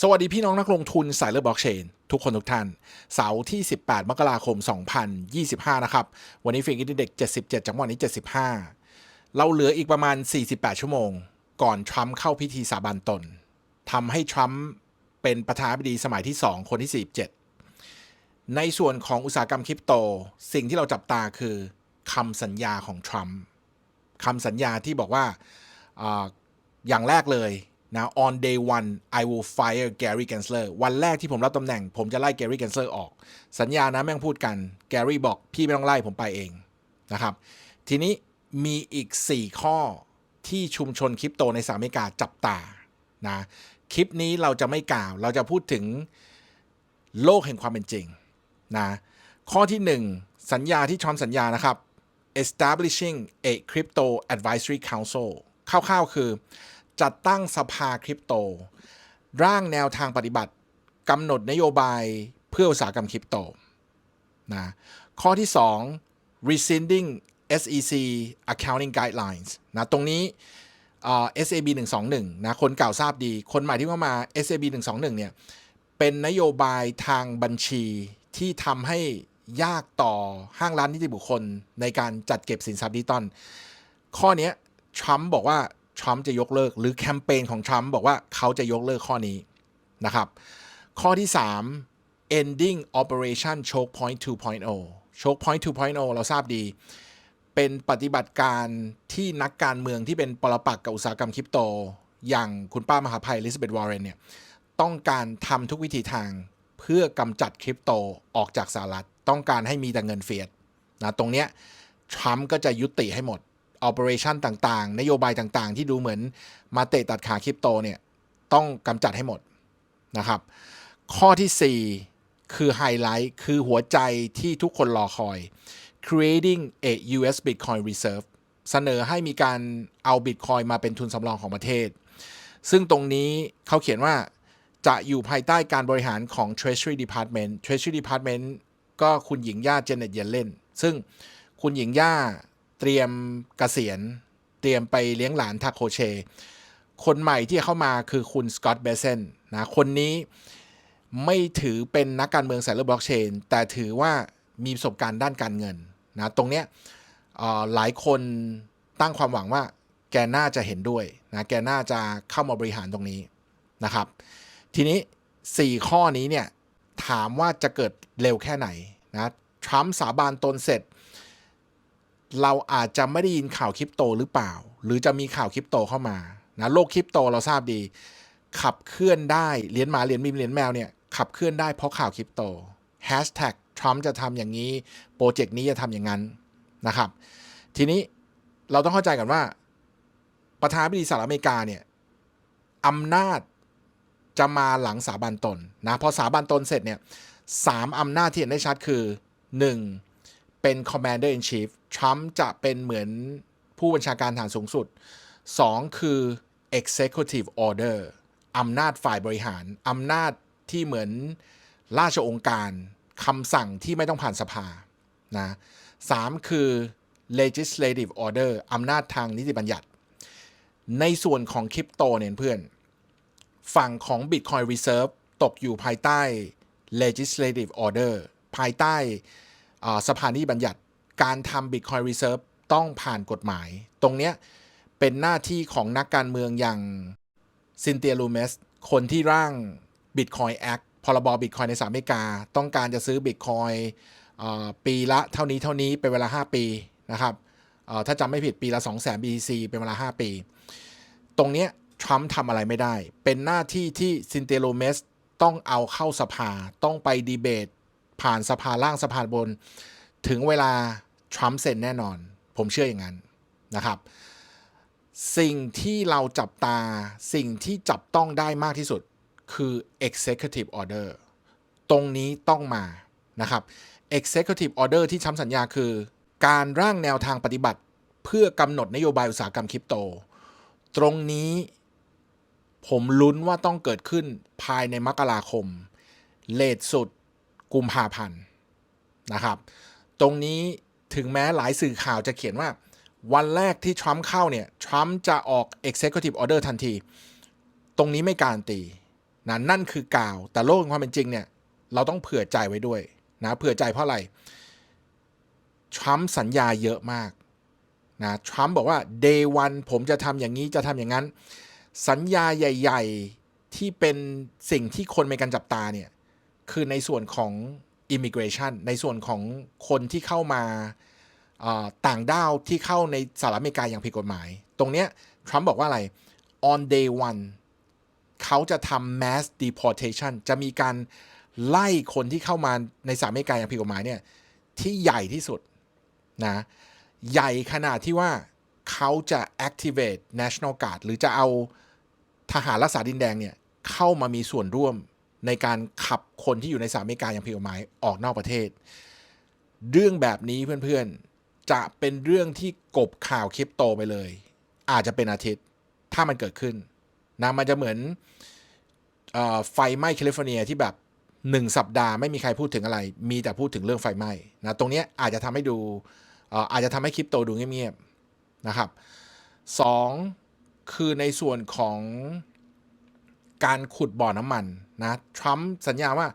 สวัสดีพี่น้องนักลงทุนสายเลือดบล็อกเชน ทุกคนทุกท่าน เสาร์ที่ 18 มกราคม 2025 นะครับ วันนี้ฟิงกินเด็ก 77 จังหวะนี้ 75 เราเหลืออีกประมาณ 48 ชั่วโมง ก่อนทรัมป์เข้าพิธีสาบานตนทำให้ทรัมป์เป็นประธานาธิบดีสมัยที่ 2 คนที่ 47 ในส่วนของอุตสาหกรรมคริปโต สิ่งที่เราจับตาคือคำสัญญาของทรัมป์คำสัญญาที่บอกว่าอาอย่างแรกเลย นะ on day one I will fire Gary Gensler วันแรกที่ผมรับตำแหน่ง ผมจะไล่ Gary Gensler ออก สัญญานะแม่งพูดกัน Gary บอกพี่ไม่ต้องไล่ผมไปเองนะครับ ทีนี้มีอีก 4 ข้อที่ชุมชนคริปโตในสหรัฐอเมริกาจับตานะคลิปนี้เราจะไม่กล่าว เราจะพูดถึงโลกแห่งความเป็นจริงนะข้อที่ 1 สัญญาที่ทรัมสัญญานะครับ establishing a crypto advisory council คร่าวๆคือ จัดตั้งสภาคริปโต ร่างแนวทางปฏิบัติกำหนดนโยบายเพื่ออุตสาหกรรมคริปโตนะข้อที่ 2 rescinding SEC accounting guidelines นะตรงนี้เอ่อ SAB 121นะคนเก่าทราบดี คนใหม่ที่เข้ามา SAB 121เนี่ยเป็นนโยบายทางบัญชีที่ทำให้ยากต่อห้างร้านนิติบุคคลในการจัดเก็บสินทรัพย์ดิจิตอลข้อนี้ทรัมป์บอกว่า ทรัมป์จะยกเลิก หรือแคมเปญของทรัมป์บอกว่าเขาจะยกเลิกข้อนี้นะครับข้อที่ 3 ending operation choke point 2.0 choke point 2.0 เราทราบดี เป็นปฏิบัติการที่นักการเมืองที่เป็นปรปักษ์กับอุตสาหกรรมคริปโต อย่างคุณป้ามหาภัยลิซเบธวอร์เรนเนี่ยต้องการทำทุกวิธีทางเพื่อกำจัดคริปโตออกจากสหรัฐ ต้องการให้มีแต่เงินเฟียดนะตรงเนี้ยทรัมป์ก็จะยุติให้หมด operation ต่างๆ นโยบายต่างๆ ที่ดูเหมือนมาเตะตัดขาคริปโตเนี่ยต้องกำจัดให้หมดนะครับ ข้อที่ 4 คือไฮไลท์คือหัวใจที่ทุกคนรอคอย creating a US Bitcoin Reserve เสนอให้มีการเอา Bitcoin มาเป็นทุนสำรองของประเทศ ซึ่งตรงนี้เขาเขียนว่าจะอยู่ภายใต้การบริหารของ Treasury Department Treasury Department ก็คุณหญิงย่าเจเน็ตเยนเล่น ซึ่งคุณหญิงย่า เตรียมเกษียณ เตรียมไปเลี้ยงหลานทาโคเช คนใหม่ที่เข้ามาคือคุณสกอตต์เบเซนนะ คนนี้ไม่ถือเป็นนักการเมืองสายเลือดบล็อกเชน แต่ถือว่ามีประสบการณ์ด้านการเงินนะ ตรงเนี้ยหลายคนตั้งความหวังว่าแกน่าจะเห็นด้วยนะ แกน่าจะเข้ามาบริหารตรงนี้นะครับ ทีนี้ 4 ข้อนี้เนี่ยถามว่าจะเกิดเร็วแค่ไหนนะ ทรัมป์สาบานตนเสร็จ เราอาจจะไม่ได้ยินข่าวคริปโตหรือเปล่า หรือจะมีข่าวคริปโตเข้ามานะโลกคริปโตเราทราบดี ขับเคลื่อนได้เหรียญหมาเหรียญมีเหรียญแมวเนี่ยขับเคลื่อนได้เพราะข่าวคริปโตแฮชแท็กทรัมป์จะทำอย่างนี้ โปรเจกต์นี้จะทำอย่างนั้นนะครับ ทีนี้เราต้องเข้าใจกันว่า ประธานาธิบดีสหรัฐอเมริกาเนี่ยอำนาจจะมาหลังสาบานตนนะพอสาบานตนเสร็จเนี่ยสามอำนาจที่เห็นได้ชัดคือ 1. เป็น commander in chief ทรัมป์จะเป็นเหมือนผู้บัญชาการทารสูงสุด 2. คือ executive order อำนาจฝ่ายบริหาร อำนาจที่เหมือนราชองค์การคำสั่งที่ไม่ต้องผ่านสภานะสามคือ legislative order อำนาจทางนิติบัญญัติ ในส่วนของคริปโตเนี่ยเพื่อน ฝั่งของ Bitcoin Reserve ตกอยู่ภายใต้ legislative order ภายใต้สภานิติบัญญัติ การทำ Bitcoin Reserve ต้องผ่านกฎหมาย ตรงเนี้ยเป็นหน้าที่ของนักการเมืองอย่างซินเตียลูเมสคนที่ร่าง Bitcoin Act พรบ Bitcoin ในสหรัฐอเมริกา ต้องการจะซื้อ Bitcoin อปีละเท่านี้เท่านี้เป็นเวลา 5 ปีนะครับถ้าจำไม่ผิดปีละ 2 0 0 0 0 BTC เป็นเวลา 5 ปี ตรงเนี้ยทรัมป์ทำอะไรไม่ได้ เป็นหน้าที่ที่ซินเตโลเมสต้องเอาเข้าสภา ต้องไปดีเบต ผ่านสภาล่างสภาบน ถึงเวลา ทรัมป์เซ็นแน่นอน ผมเชื่ออย่างนั้นนะครับ สิ่งที่เราจับตาสิ่งที่จับต้องได้มากที่สุดคือ executive order ตรงนี้ต้องมานะครับ executive order ที่ช้ำสัญญาคือ การร่างแนวทางปฏิบัติ เพื่อกำหนดนโยบายอุตสาหกรรมคริปโต ตรงนี้ผมลุ้นว่าต้องเกิดขึ้นภายในมกราคม เลทสุดกุมภาพันธ์นะครับ ตรงนี้ ถึงแม้หลายสื่อข่าวจะเขียนว่า วันแรกที่ทรัมป์เข้าเนี่ยทรัมป์จะออก Executive Order ทันที ตรงนี้ไม่การันตีนะนั่นคือกล่าว แต่โลกความเป็นจริงเนี่ยเราต้องเผื่อใจไว้ด้วยนะเผื่อใจเพราะอะไรทรัมป์สัญญาเยอะมากนะทรัมป์บอกว่า day one ผมจะทำอย่างนี้จะทำอย่างนั้น สัญญาใหญ่ ๆ ที่เป็นสิ่งที่คนเมกันจับตาเนี่ย คือในส่วนของ immigration ในส่วนของคนที่เข้ามาต่างด้าวที่เข้าในสหรัฐอเมริกาอย่างผิดกฎหมาย ตรงเนี้ยทรัมป์บอกว่าอะไร on day one เขาจะทำ mass deportation จะมีการไล่คนที่เข้ามาในสหรัฐอเมริกาอย่างผิดกฎหมายเนี่ยที่ใหญ่ที่สุดนะใหญ่ขนาดที่ว่าเขาจะ activate national guard หรือจะเอาทหารรักษาดินแดงเนี่ยเข้ามามีส่วนร่วม ในการขับคนที่อยู่ในสหรัฐอเมริกาอย่างผิดกฎหมายออกนอกประเทศ เรื่องแบบนี้เพื่อนๆ จะเป็นเรื่องที่กบข่าวคริปโตไปเลย อาจจะเป็นอาทิตย์ถ้ามันเกิดขึ้นนะมันจะเหมือนออไฟไหม้แคลิฟอร์เนียที่แบบหนึ่งสัปดาห์ไม่มีใครพูดถึงอะไร มีแต่พูดถึงเรื่องไฟไหม้นะตรงนี้อาจจะทำให้ดูเอ่ออาจจะทำให้คริปโตดูเงียบๆนะครับสองคือในส่วนของ การขุดบ่อน้ำมันนะทรัมป์สัญญาว่า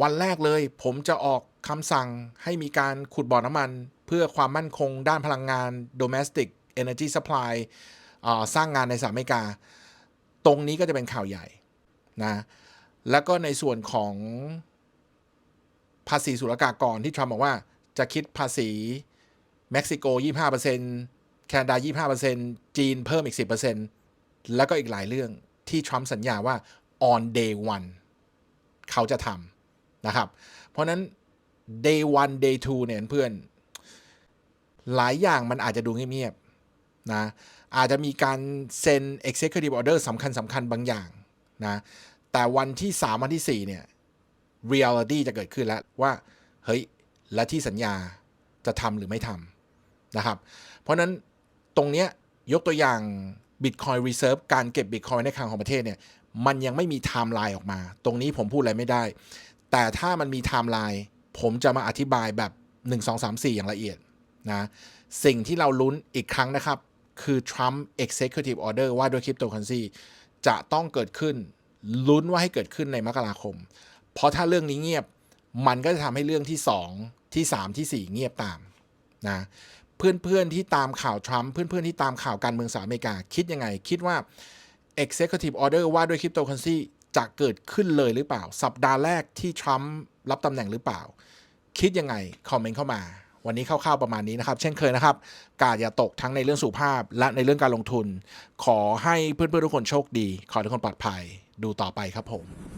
วันแรกเลย ผมจะออกคำสั่งให้มีการขุดบ่อน้ำมัน เพื่อความมั่นคงด้านพลังงาน domestic energy supply สร้างงานในสหรัฐอเมริกา ตรงนี้ก็จะเป็นข่าวใหญ่นะแล้วก็ในส่วนของภาษีศุลกากรที่ทรัมป์บอกว่าจะคิดภาษีเม็กซิโก 25%แคนาดา 25%จีนเพิ่มอีก 10%แล้วก็อีกหลายเรื่อง ที่ทรัมป์สัญญาว่า on day one เขาจะทำนะครับ เพราะนั้น day one day two เนี่ยเพื่อน หลายอย่างมันอาจจะดูเงียบๆนะอาจจะมีการเซ็น executive order สำคัญสำคัญบางอย่างนะแต่วันที่ 3 วันที่ 4 เนี่ย reality จะเกิดขึ้นแล้วว่า เฮ้ย และที่สัญญาจะทำหรือไม่ทำนะครับ เพราะนั้นตรงเนี้ยยกตัวอย่าง Bitcoin Reserve การเก็บ Bitcoin ในคลังของประเทศเนี่ยมันยังไม่มีไทม์ไลน์ออกมา ตรงนี้ผมพูดอะไรไม่ได้ แต่ถ้ามันมีไทม์ไลน์ผมจะมาอธิบายแบบ 1 2 3 4 อย่างละเอียดนะสิ่งที่เราลุ้นอีกครั้งนะครับ คือ Trump Executive Order ว่าด้วยคริปโตเคอเรนซีจะต้องเกิดขึ้นลุ้นว่าให้เกิดขึ้นในมกราคม เพราะถ้าเรื่องนี้เงียบมันก็จะทำให้เรื่องที่ 2 ที่ 3 ที่ 4 เงียบตามนะ เพื่อนๆที่ตามข่าวทรัมป์เพื่อนๆที่ตามข่าวการเมืองสหรัฐอเมริกา คิดยังไง คิดว่า Executive Order ว่าด้วยคริปโตเคอเรนซีจะเกิดขึ้นเลยหรือเปล่า สัปดาห์แรกที่ทรัมป์รับตำแหน่งหรือเปล่า คิดยังไง คอมเมนต์เข้ามา วันนี้คร่าวๆประมาณนี้นะครับ เช่นเคยนะครับ กาดอย่าตกทั้งในเรื่องสุขภาพ และในเรื่องการลงทุน ขอให้เพื่อนๆทุกคนโชคดี ขอให้ทุกคนปลอดภัย ดูต่อไปครับผม